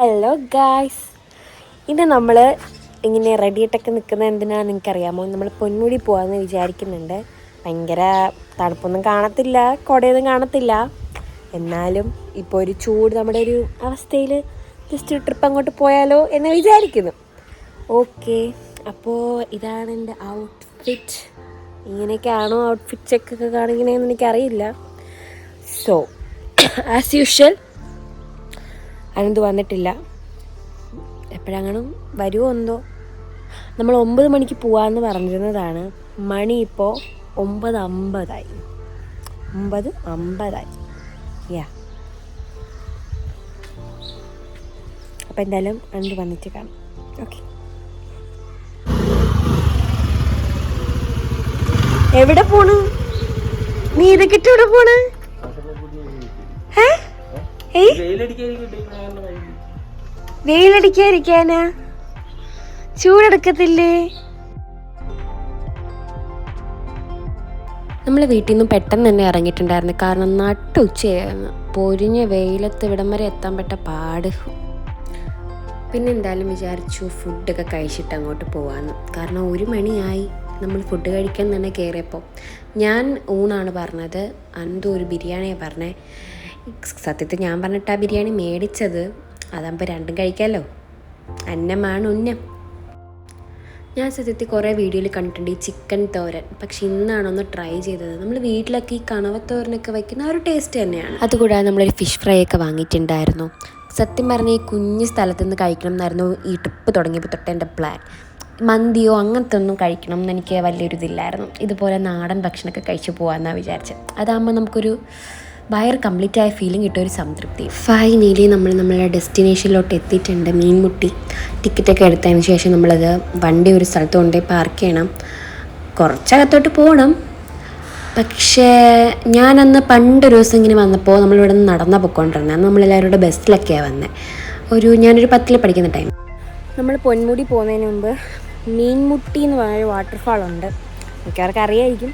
Hello guys ഇന്ന് നമ്മൾ ഇങ്ങനെ റെഡിയായിട്ടൊക്കെ നിൽക്കുന്നത് എന്തിനാണെന്ന് നിങ്ങൾക്കറിയാമോ നമ്മൾ പൊന്മുടി പോകാമെന്ന് വിചാരിക്കുന്നുണ്ട്. ഭയങ്കര തണുപ്പൊന്നും കാണത്തില്ല കുടയൊന്നും കാണത്തില്ല. എന്നാലും ഇപ്പോൾ ഒരു ചൂട് നമ്മുടെ ഒരു അവസ്ഥയിൽ ജസ്റ്റ് ട്രിപ്പ് അങ്ങോട്ട് പോയാലോ എന്ന് വിചാരിക്കുന്നു. ഓക്കെ അപ്പോൾ ഇതാണ് എന്റെ ഔട്ട്ഫിറ്റ് ഇങ്ങനെയൊക്കെയാണോ ഔട്ട്ഫിറ്റ് ചെക്കൊക്കെ കാണിക്കണേന്ന് എനിക്കറിയില്ല. സോ ആസ് യൂഷ്വൽ അനന്ത് വന്നിട്ടില്ല. എപ്പോഴങ്ങനും വരുമോ എന്തോ? നമ്മൾ ഒമ്പത് മണിക്ക് പോവാമെന്ന് പറഞ്ഞിരുന്നതാണ്. മണി ഇപ്പോൾ ഒമ്പത് അമ്പതായി. ഒമ്പത് അമ്പതായി. യാ അപ്പം എന്തായാലും അനന്ത് വന്നിട്ട് കാണാം. ഓക്കെ എവിടെ പോണു? നീ ഇതൊക്കെ എവിടെ പോണ്? ഏ? വെയിലടിക്കാതിരിക്കാനാ? ചൂടെടുക്കത്തില്ലേ? നമ്മൾ വീട്ടിൽ നിന്ന് പെട്ടെന്ന് തന്നെ ഇറങ്ങിയിട്ടുണ്ടായിരുന്നു. കാരണം നട്ടുച്ചയായിരുന്നു പൊരിഞ്ഞ വെയിലത്ത് ഇവിടം വരെ എത്താൻ പറ്റ പാട്. പിന്നെ എന്തായാലും വിചാരിച്ചു ഫുഡൊക്കെ കഴിച്ചിട്ട് അങ്ങോട്ട് പോവാന്ന്. കാരണം ഒരു മണിയായി നമ്മൾ ഫുഡ് കഴിക്കാൻ തന്നെ കയറിയപ്പോൾ ഞാൻ ഊണാണ് പറഞ്ഞത്. അന്തു ഒരു ബിരിയാണിയാണ് പറഞ്ഞേ. സത്യത്തിൽ ഞാൻ പറഞ്ഞിട്ട് ആ ബിരിയാണി മേടിച്ചത്. അതാകുമ്പോൾ രണ്ടും കഴിക്കാമല്ലോ അന്നമാണ് ഉന്നം. ഞാൻ സത്യത്തിൽ കുറേ വീഡിയോയിൽ കണ്ടിട്ടുണ്ട് ഈ ചിക്കൻ തോരൻ. പക്ഷെ ഇന്നാണ് ഒന്ന് ട്രൈ ചെയ്തത്. നമ്മൾ വീട്ടിലൊക്കെ ഈ കണവത്തോരനൊക്കെ വയ്ക്കുന്ന ഒരു ടേസ്റ്റ് തന്നെയാണ്. അതുകൂടാതെ നമ്മളൊരു ഫിഷ് ഫ്രൈ ഒക്കെ വാങ്ങിയിട്ടുണ്ടായിരുന്നു. സത്യം പറഞ്ഞാൽ ഈ കുഞ്ഞ് സ്ഥലത്ത് നിന്ന് കഴിക്കണം എന്നായിരുന്നു ഈ ട്രിപ്പ് തുടങ്ങിയപ്പോൾ തൊട്ട് എന്റെ പ്ലാൻ മന്തിയോ അങ്ങനത്തെ ഒന്നും കഴിക്കണം എന്ന് എനിക്ക് വലിയൊരു ഇതില്ലായിരുന്നു ഇതുപോലെ നാടൻ ഭക്ഷണമൊക്കെ കഴിച്ചു പോകാമെന്നാണ് വിചാരിച്ചത്. അതാകുമ്പോൾ നമുക്കൊരു വയർ കംപ്ലീറ്റ് ആയ ഫീലിംഗ് കിട്ടിയ ഒരു സംതൃപ്തി. ഫൈനലി നമ്മൾ നമ്മളുടെ ഡെസ്റ്റിനേഷനിലോട്ട് എത്തിയിട്ടുണ്ട് മീൻമുട്ടി. ടിക്കറ്റൊക്കെ എടുത്തതിന് ശേഷം നമ്മളത് വണ്ടി ഒരു സ്ഥലത്ത് കൊണ്ടുപോയി പാർക്ക് ചെയ്യണം. കുറച്ചകത്തോട്ട് പോകണം പക്ഷേ ഞാനന്ന് പണ്ടൊരു ദിവസം ഇങ്ങനെ വന്നപ്പോൾ നമ്മളിവിടെ നിന്ന് നടന്ന പൊയ്ക്കൊണ്ടിരുന്നത് അന്ന് നമ്മളെല്ലാവരും കൂടെ ബസ്സിലൊക്കെയാണ് വന്നത് ഒരു ഞാനൊരു പത്തിൽ പഠിക്കുന്ന ടൈം നമ്മൾ പൊന്മുടി പോകുന്നതിന് മുമ്പ് മീൻമുട്ടി എന്ന് പറഞ്ഞൊരു വാട്ടർഫാൾ ഉണ്ട്. മിക്കവാർക്ക് അറിയായിരിക്കും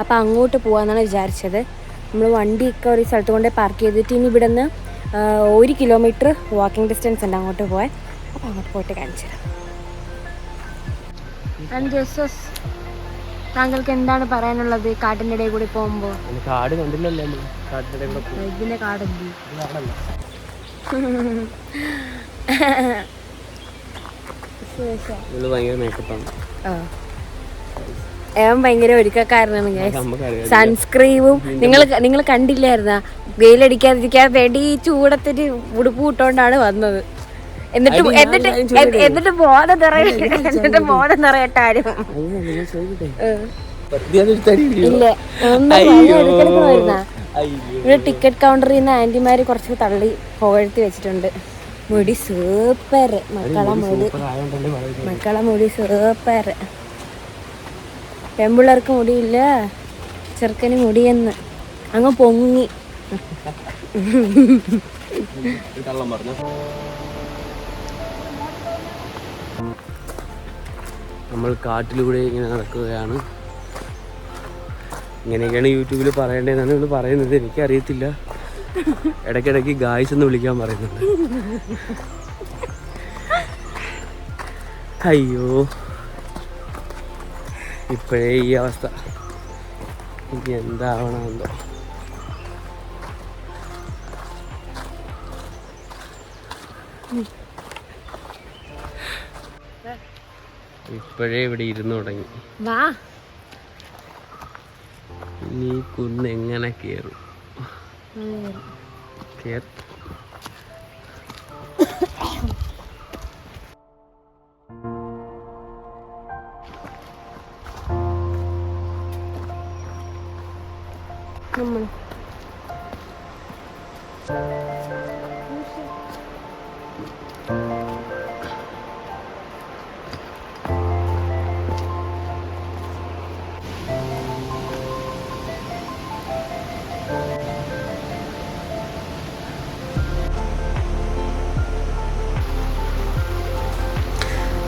അപ്പോൾ അങ്ങോട്ട് പോകാമെന്നാണ് വിചാരിച്ചത്. നമ്മൾ വണ്ടിയൊക്കെ ഒരു സ്ഥലത്ത് കൊണ്ട് പാർക്ക് ചെയ്തിട്ട് ഇനി ഇവിടെ നിന്ന് ഒരു കിലോമീറ്റർ വാക്കിംഗ് ഡിസ്റ്റൻസ് ഉണ്ട് അങ്ങോട്ട് പോകാൻ അപ്പോൾ അങ്ങോട്ട് പോയിട്ട് കാണിച്ചു തരാം. താങ്കൾക്ക് എന്താണ് പറയാനുള്ളത്? കാട്ടിന്റെ ഇടയിൽ കൂടി പോകുമ്പോൾ കാട് കണ്ടില്ലല്ലോ ഇതിന്റെ കാടല്ല. ഭയങ്കര മേക്കപ്പാണ് ഏവൻ ഭയങ്കര ഒരുക്കക്കാരനാണ്. സൺസ്ക്രീമും നിങ്ങൾ നിങ്ങൾ കണ്ടില്ലായിരുന്ന? വെയിലടിക്കാതിരിക്കാൻ വേണ്ടി ഈ ചൂടത്തിന് ഉടുപ്പ് ഇട്ടോണ്ടാണ് വന്നത്. എന്നിട്ട് എന്നിട്ട് എന്നിട്ട് ബോധം നിറയട്ടെ എന്നിട്ട് ബോധം നിറയട്ടെ ആരും ഇല്ല. ഇവിടെ ടിക്കറ്റ് കൗണ്ടറിൽ നിന്ന് ആന്റിമാര് കുറച്ച് തള്ളി പുകഴ്ത്തി വെച്ചിട്ടുണ്ട്. മുടി സൂപ്പർ മക്കളെ മുടി മക്കളെ മുടി സൂപ്പർ പെമ്പിള്ളേർക്ക് മുടിയില്ല ചെറുക്കന് മുടിയെന്ന്. അങ്ങ് പൊങ്ങി. നമ്മൾ കാട്ടിലൂടെ ഇങ്ങനെ നടക്കുകയാണ്. ഇങ്ങനെയൊക്കെയാണ് യൂട്യൂബിൽ പറയേണ്ടതെന്നാണ് ഇവൾ പറയുന്നത്. എനിക്കറിയത്തില്ല. ഇടയ്ക്കിടയ്ക്ക് ഗായ്സ് എന്ന് വിളിക്കാൻ പറയുന്നുണ്ട്. അയ്യോ. ഇപ്പോഴേ ഈ അവസ്ഥ. ഇനി എന്താവണമെന്തോ ഇപ്പോഴേ ഇവിടെ ഇരുന്ന് തുടങ്ങി. വാ. ഇനി കുന്ന് എങ്ങനെ കയറും കേർ നമ്മൾ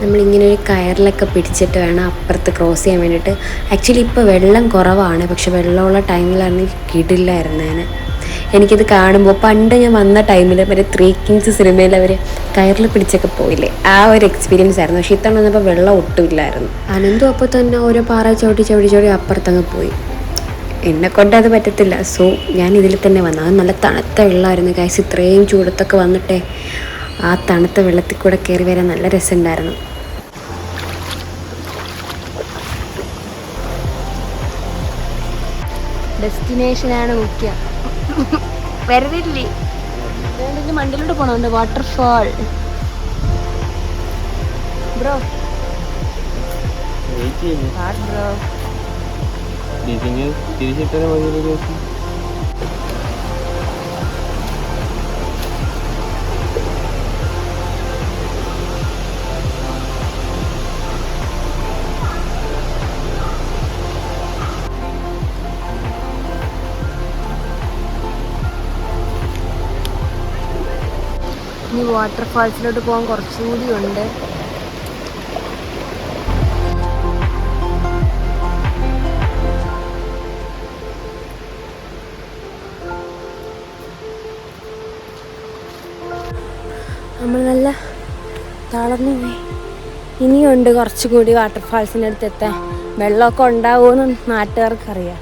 നമ്മളിങ്ങനെ ഒരു കയറിലൊക്കെ പിടിച്ചിട്ട് വേണം അപ്പുറത്ത് ക്രോസ് ചെയ്യാൻ വേണ്ടിയിട്ട്. ആക്ച്വലി ഇപ്പോൾ വെള്ളം കുറവാണ് പക്ഷെ വെള്ളമുള്ള ടൈമിലാണെങ്കിൽ ഞാൻ. എനിക്കിത് കാണുമ്പോൾ പണ്ട് ഞാൻ വന്ന ടൈമിൽ മറ്റേ ത്രീ കിങ്സ് സിനിമയിൽ അവർ കയറിൽ പിടിച്ചൊക്കെ പോയില്ലേ? ആ ഒരു എക്സ്പീരിയൻസ് ആയിരുന്നു. പക്ഷേ ഇത്തവണ വന്നപ്പോൾ വെള്ളം ഒട്ടുമില്ലായിരുന്നു അനന്തു അപ്പോൾ തന്നെ ഓരോ പാറ ചവിട്ടി ചവിട്ടി ചവിട്ടി അപ്പുറത്തങ്ങ് പോയി. എന്നെ കൊണ്ട് അത് പറ്റത്തില്ല. സോ ഞാൻ ഇതിൽ തന്നെ വന്നു. അത് നല്ല തണുത്ത വെള്ളമായിരുന്നു. കാശ് ഇത്രയും ചൂടത്തൊക്കെ വന്നിട്ടേ ആ തണുത്ത വെള്ളത്തിൽ കൂടെ കയറി വരാൻ നല്ല രസമുണ്ടായിരുന്നു. ഡെസ്റ്റിനേഷനാണ് മുഖ്യം വരുന്നില്ലേ? മണ്ടിലോട്ട് പോണുണ്ട് വാട്ടർഫാൾ ബ്രോ ബ്രോ തിരിച്ചിട്ടാൽ മതി വാട്ടർഫാൾസിലോട്ട് പോകാൻ കുറച്ചുകൂടി ഉണ്ട്. നമ്മൾ നല്ല തളർന്നു പോയി. ഇനിയുണ്ട് കുറച്ചുകൂടി വാട്ടർഫാൾസിന്റെ അടുത്ത് എത്താൻ വെള്ളമൊക്കെ ഉണ്ടാവുമെന്ന് നാട്ടുകാർക്കറിയാം.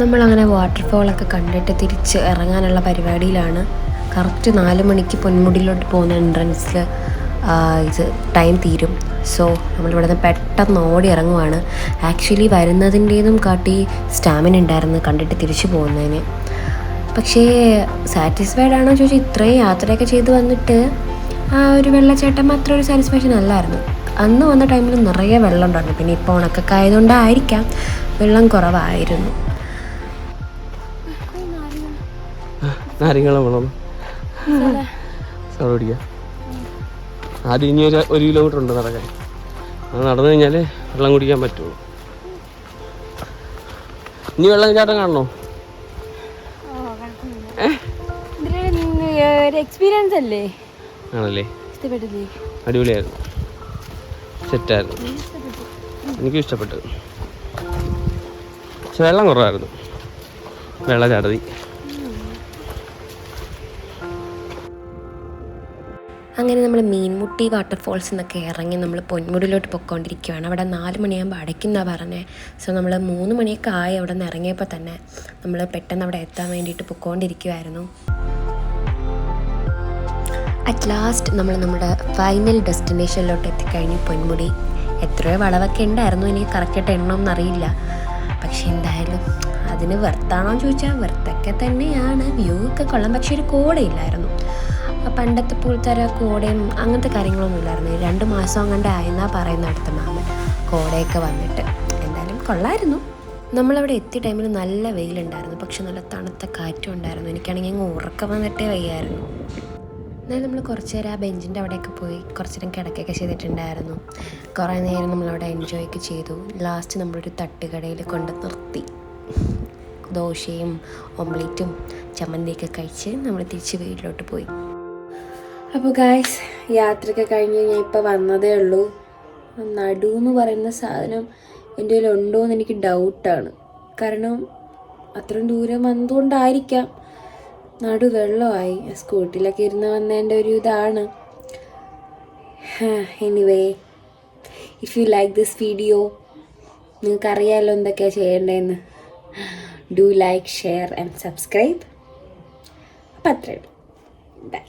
നമ്മളങ്ങനെ വാട്ടർഫോളൊക്കെ കണ്ടിട്ട് തിരിച്ച് ഇറങ്ങാനുള്ള പരിപാടിയിലാണ്. കറക്റ്റ് നാല് മണിക്ക് പൊന്മുടിയിലോട്ട് പോകുന്ന എൻട്രൻസിൽ ഇത് ടൈം തീരും. സോ നമ്മളിവിടെ നിന്ന് പെട്ടെന്ന് ഓടി ഇറങ്ങുവാണ്. ആക്ച്വലി വരുന്നതിന്റെതും കാട്ടി സ്റ്റാമിന ഉണ്ടായിരുന്നു കണ്ടിട്ട് തിരിച്ചു പോകുന്നതിന്. പക്ഷേ സാറ്റിസ്ഫൈഡ് ആണോ ചോദിച്ചാൽ ഇത്രയും യാത്രയൊക്കെ ചെയ്ത് വന്നിട്ട് ആ ഒരു വെള്ളച്ചാട്ടം മാത്രം ഒരു സാറ്റിസ്ഫാക്ഷൻ അല്ലായിരുന്നു. അന്ന് വന്ന ടൈമിൽ നിറയെ വെള്ളം ഉണ്ടായിരുന്നു. പിന്നെ ഇപ്പോൾ ഉണക്കൊക്കെ ആയതുകൊണ്ടായിരിക്കാം വെള്ളം കുറവായിരുന്നു. നാരങ്ങളെ വേണം. സൗണ്ട് പിടിക്കാം ആദ്യം ഇനി ഒരു ഒരു കിലോമീറ്റർ ഉണ്ട് നടക്കാൻ. അത് നടന്നു കഴിഞ്ഞാൽ വെള്ളം കുടിക്കാൻ പറ്റുള്ളൂ. ഇനി വെള്ളം ചാട്ടം കാണണോ? എക്സ്പീരിയൻസ് അല്ലേ? ആണല്ലേ? അടിപൊളിയായിരുന്നു. സെറ്റായിരുന്നു. എനിക്കും ഇഷ്ടപ്പെട്ടു. പക്ഷെ വെള്ളം കുറവായിരുന്നു. വെള്ളച്ചാട്ടതി അങ്ങനെ നമ്മൾ മീൻമുട്ടി വാട്ടർഫോൾസ് എന്നൊക്കെ ഇറങ്ങി നമ്മൾ പൊന്മുടിയിലോട്ട് പൊയ്ക്കൊണ്ടിരിക്കുകയാണ് അവിടെ നാല് മണിയാകുമ്പോൾ അടയ്ക്കുന്നതാണ് പറഞ്ഞത് സോ നമ്മൾ മൂന്ന് മണിയൊക്കെ ആയി അവിടെ നിന്ന് ഇറങ്ങിയപ്പോൾ തന്നെ നമ്മൾ പെട്ടെന്ന് അവിടെ എത്താൻ വേണ്ടിയിട്ട് പൊയ്ക്കൊണ്ടിരിക്കുമായിരുന്നു അറ്റ് ലാസ്റ്റ് നമ്മൾ നമ്മുടെ ഫൈനൽ ഡെസ്റ്റിനേഷനിലോട്ട് എത്തിക്കഴിഞ്ഞു പൊന്മുടി. എത്രയോ വളവൊക്കെ ഉണ്ടായിരുന്നു എനിക്ക് കറക്റ്റായിട്ട് എണ്ണമെന്ന് അറിയില്ല. പക്ഷെ എന്തായാലും അതിന് വെർത്താണോ ചോദിച്ചാൽ വെർത്തൊക്കെ തന്നെയാണ്. വ്യൂ ഒക്കെ കൊള്ളാം. പക്ഷെ ഒരു കോടയില്ലായിരുന്നു. പണ്ടത്തെ പോലത്തെ കോടയും അങ്ങനത്തെ കാര്യങ്ങളൊന്നും ഇല്ലായിരുന്നു. രണ്ട് മാസം അങ്ങോട്ട് ആയെന്നാ പറയുന്ന അടുത്ത മാമൻ കോടയൊക്കെ വന്നിട്ട്. എന്തായാലും കൊള്ളായിരുന്നു. നമ്മളവിടെ എത്തിയ ടൈമിൽ നല്ല വെയിലുണ്ടായിരുന്നു. പക്ഷെ നല്ല തണുത്ത കാറ്റും ഉണ്ടായിരുന്നു. എനിക്കാണെങ്കിൽ അങ്ങ് ഉറക്കം വന്നിട്ടേ വയ്യായിരുന്നു. എന്നാലും നമ്മൾ കുറച്ച് നേരം ആ ബെഞ്ചിന്റെ അവിടെയൊക്കെ പോയി കുറച്ച് നേരം കിടക്കുകയൊക്കെ ചെയ്തിട്ടുണ്ടായിരുന്നു. കുറേ നേരം നമ്മളവിടെ എൻജോയ് ഒക്കെ ചെയ്തു. ലാസ്റ്റ് നമ്മളൊരു തട്ടുകടയിൽ കൊണ്ട് നിർത്തി. ദോശയും ഓംലേറ്റും ചമ്മന്തിയൊക്കെ കഴിച്ച് നമ്മൾ തിരിച്ച് വീട്ടിലോട്ട് പോയി. അപ്പോൾ ഗായ്സ് യാത്രയൊക്കെ കഴിഞ്ഞ് ഞാൻ ഇപ്പോൾ വന്നതേ ഉള്ളൂ. നടു എന്ന് പറയുന്ന സാധനം എന്റെ ഉണ്ടോ എന്ന് എനിക്ക് ഡൗട്ടാണ് കാരണം അത്രയും ദൂരം വന്നതുകൊണ്ടായിരിക്കാം നടു വെള്ളമായി. സ്കൂട്ടിലൊക്കെ ഇരുന്ന് വന്നതിന്റെ ഒരു ഇതാണ്. Anyway if you like this video നിങ്ങൾക്കറിയാമല്ലോ എന്തൊക്കെയാണ് ചെയ്യേണ്ടതെന്ന്. Do like share and subscribe അപ്പം അത്രയുള്ളൂ ബൈ